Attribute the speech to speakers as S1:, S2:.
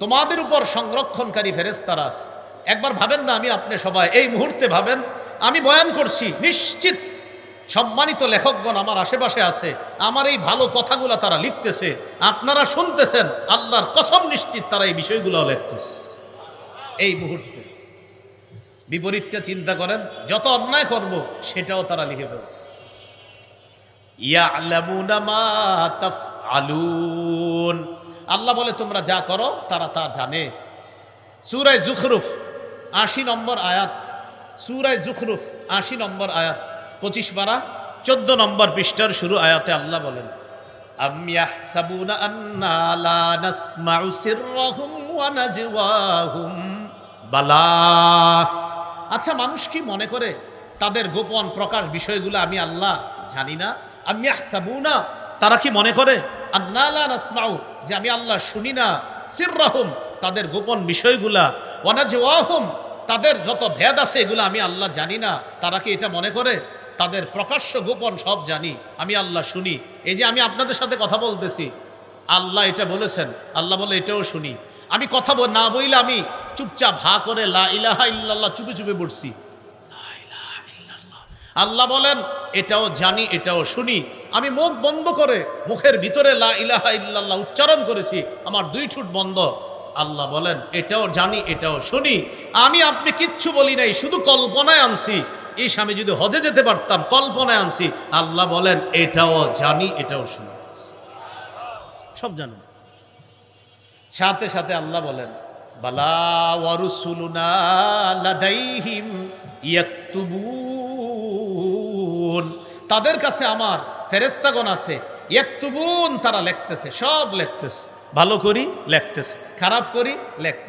S1: তোমাদের উপর সংরক্ষণকারী ফেরেস্তারা একবার ভাবেন না আমি আপনি সবাই, এই মুহূর্তে ভাবেন, আমি বয়ান করছি, নিশ্চিত সম্মানিত লেখকগণ আমার আশেপাশে আছে, আমার এই ভালো কথাগুলো তারা লিখতেছে, আপনারা শুনতেছেন, আল্লাহর কসম নিশ্চিত তারা এই বিষয়গুলো লিখতেছে। এই মুহূর্তে বিপরীতটা চিন্তা করেন, যত অন্যায় করব, সেটাও তারা লিখে ফেলছে। ইয়ালামুনা মা তাফআলুন। আল্লাহ বলে, তোমরা যা করো, তারা তা জানে। সূরায়ে জুখরুফ, আশি নম্বর আয়াত। সূরায়ে জুখরুফ, আশি নম্বর আয়াত। পঁচিশ বারা চোদ্দ নম্বর পৃষ্ঠার শুরু আয়াতে আল্লাহ বলেন আচ্ছা মানুষ কি মনে করে, তাদের গোপন প্রকাশ বিষয়গুলো আমি আল্লাহ জানি না? আমি না তারা কি মনে করে? আন্না লা নাসমাউ, যে আমি আল্লাহ শুনি না। সিররাহুম, তাদের গোপন বিষয়গুলা। ওয়ানাজওয়াহুম, তাদের যত ভেদ আছে এগুলো আমি আল্লাহ জানি না। তারা কি এটা মনে করে? তাদের প্রকাশ্য গোপন সব জানি, আমি আল্লাহ শুনি। এই যে আমি আপনাদের সাথে কথা বলতেছি, আল্লাহ এটা বলেছেন, আল্লাহ বলে এটাও শুনি। আমি কথা না বইলে আমি চুপচাপ হা করে লা ইলাহা ইল্লাল্লাহ চুপে চুপে পড়ছি। আল্লাহ বলেন, এটাও জানি, এটাও শুনি। আমি মুখ বন্ধ করে মুখের ভিতরে লা ইলাহা ইল্লাল্লাহ উচ্চারণ করেছি, আমার দুই ঠুট বন্ধ। আল্লাহ বলেন, এটাও জানি, এটাও শুনি। আমি আপনি কিচ্ছু বলি নাই, শুধু কল্পনায় আনছি। এই স্বামী যদি হজে যেতে পারতাম, কল্পনায় আনছি। আল্লাহ বলেন, এটাও জানি, এটাও শুনি। সব জানেন সাথে সাথে আল্লাহ বলেন, বালা ওয়ারুসুলুনা লাদাইহিম ইয়াকতুবুন তাদের কাছে আমার ফেরেস্তাগণ আছে, ইয়াকতুবুন তারা লেখতেছে, সব লেখতেছে। ভালো করি, লেখতেছে। খারাপ করি, লিখতেছে।